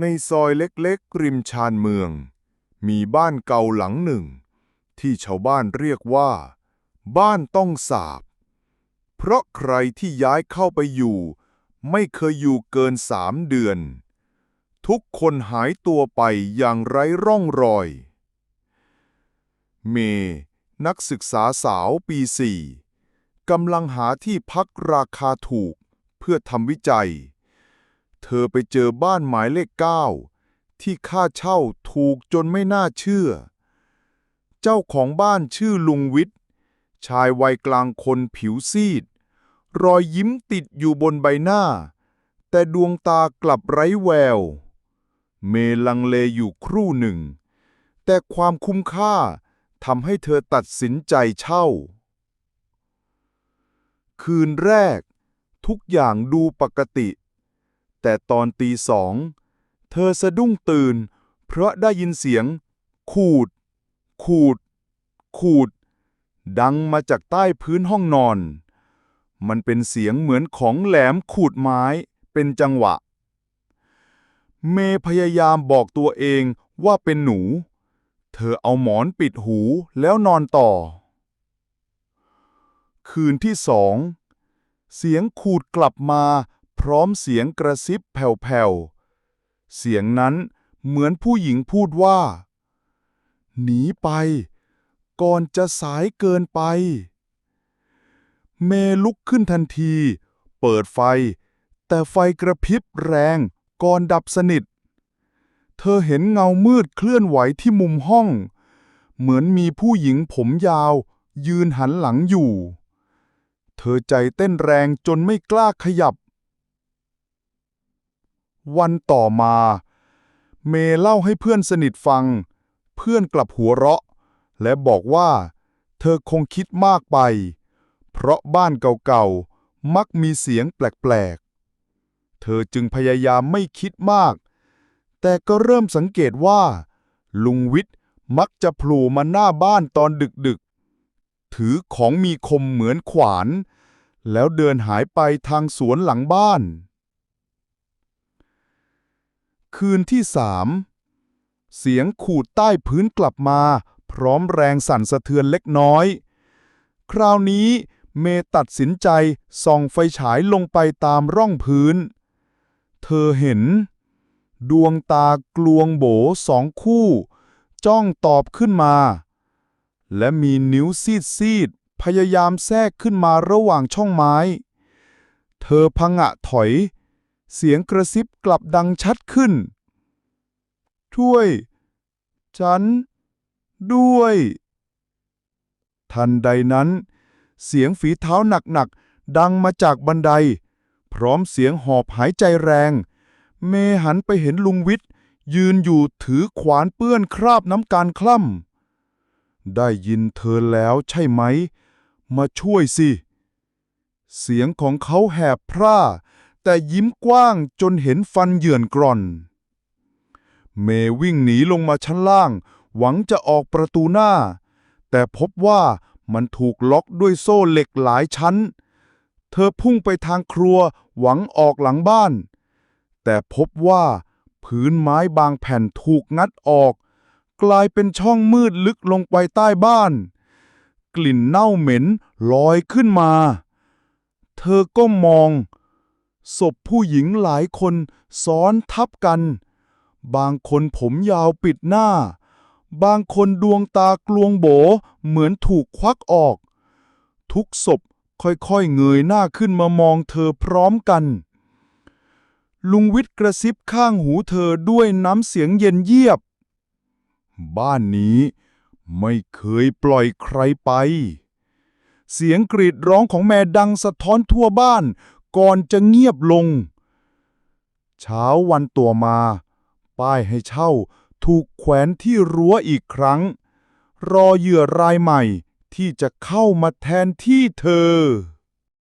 ในซอยเล็กๆ ริมชานเมือง มีบ้านเก่าหลังหนึ่ง ที่ชาวบ้านเรียกว่า บ้านต้องสาบ เพราะใครที่ย้ายเข้าไปอยู่ ไม่เคยอยู่เกินสามเดือน ทุกคนหายตัวไปอย่างไร้ร่องรอย เม นักศึกษาสาวปีสี่กำลังหาที่พักราคาถูกเพื่อทำวิจัย เธอไปเจอบ้านหมายเลขเก้าที่ค่าเช่าถูกจนไม่น่าเชื่อ เจ้าของบ้านชื่อลุงวิทย์ ชายวัยกลางคนผิวซีด รอยยิ้มติดอยู่บนใบหน้า แต่ดวงตากลับไร้แวว เมลังเลอยู่ครู่หนึ่ง แต่ความคุ้มค่าทำให้เธอตัดสินใจเช่า คืนแรก ทุกอย่างดูปกติ แต่ตอนตีสอง เธอสะดุ้งตื่น เพราะได้ยินเสียง ขูด ขูด ขูด ดังมาจากใต้พื้นห้องนอน มันเป็นเสียงเหมือนของแหลมขูดไม้ เป็นจังหวะ เมพยายามบอกตัวเองว่าเป็นหนู เธอเอาหมอนปิดหูแล้วนอนต่อ คืนที่สองเสียงขูดกลับมา พร้อมเสียงกระซิบแผ่วๆ เสียงนั้นเหมือนผู้หญิงพูดว่า หนีไป ก่อนจะสายเกินไป เมลุกขึ้นทันที เปิดไฟ แต่ไฟกระพริบแรงก่อนดับสนิท เธอเห็นเงามืดเคลื่อนไหวที่มุมห้อง เหมือนมีผู้หญิงผมยาว ยืนหันหลังอยู่ เธอใจเต้นแรงจนไม่กล้าขยับ วันต่อมา เมเล่าให้เพื่อนสนิทฟัง เพื่อนกลับหัวเราะ และบอกว่า เธอคงคิดมากไป เพราะบ้านเก่าๆ มักมีเสียงแปลกๆ เธอจึงพยายามไม่คิดมาก แต่ก็เริ่มสังเกตว่า ลุงวิทย์มักจะโผล่มาหน้าบ้านตอนดึกๆ ถือของมีคมเหมือนขวาน แล้วเดินหายไปทางสวนหลังบ้าน คืนที่สามเสียงขูดใต้พื้นกลับมา พร้อมแรงสั่นสะเทือนเล็กน้อย คราวนี้เมตัดสินใจส่องไฟฉายลงไปตามร่องพื้น เธอเห็น ดวงตากลวงโบสองคู่ จ้องตอบขึ้นมา และมีนิ้วซีดซีดๆพยายามแทรกขึ้นมาระหว่างช่องไม้ เธอพังะถอย เสียงกระซิบกลับดังชัดขึ้น ช่วย ฉัน ด้วย ทันใดนั้น เสียงฝีเท้าหนักๆ ดังมาจากบันได พร้อมเสียงหอบหายใจแรง เมหันไปเห็นลุงวิทย์ ยืนอยู่ถือขวานเปื้อนคราบน้ำการคล่ำ ได้ยินเธอแล้วใช่ไหม มาช่วยสิ เสียงของเขาแหบพร่า แต่ยิ้มกว้างจนเห็นฟันเหยื่อนกร่อน เมวิ่งหนีลงมาชั้นล่าง หวังจะออกประตูหน้า แต่พบว่ามันถูกล็อกด้วยโซ่เหล็กหลายชั้น เธอพุ่งไปทางครัวหวังออกหลังบ้าน แต่พบว่าพื้นไม้บางแผ่นถูกงัดออก กลายเป็นช่องมืดลึกลงไปใต้บ้าน กลิ่นเน่าเหม็นลอยขึ้นมา เธอก็มอง ศพผู้หญิงหลายคนซ้อนทับกัน บางคนผมยาวปิดหน้า บางคนดวงตากลวงโบเหมือนถูกควักออก ทุกศพค่อยๆเงยหน้าขึ้นมามองเธอพร้อมกัน ลุงวิทย์กระซิบข้างหูเธอด้วยน้ำเสียงเย็นเยียบ บ้านนี้ไม่เคยปล่อยใครไป เสียงกรีดร้องของแม่ดังสะท้อนทั่วบ้าน ก่อนจะเงียบลง เช้าวันตัวมา ป้ายให้เช่าถูกแขวนที่รั้วอีกครั้ง รอเหยื่อรายใหม่ที่จะเข้ามาแทนที่เธอ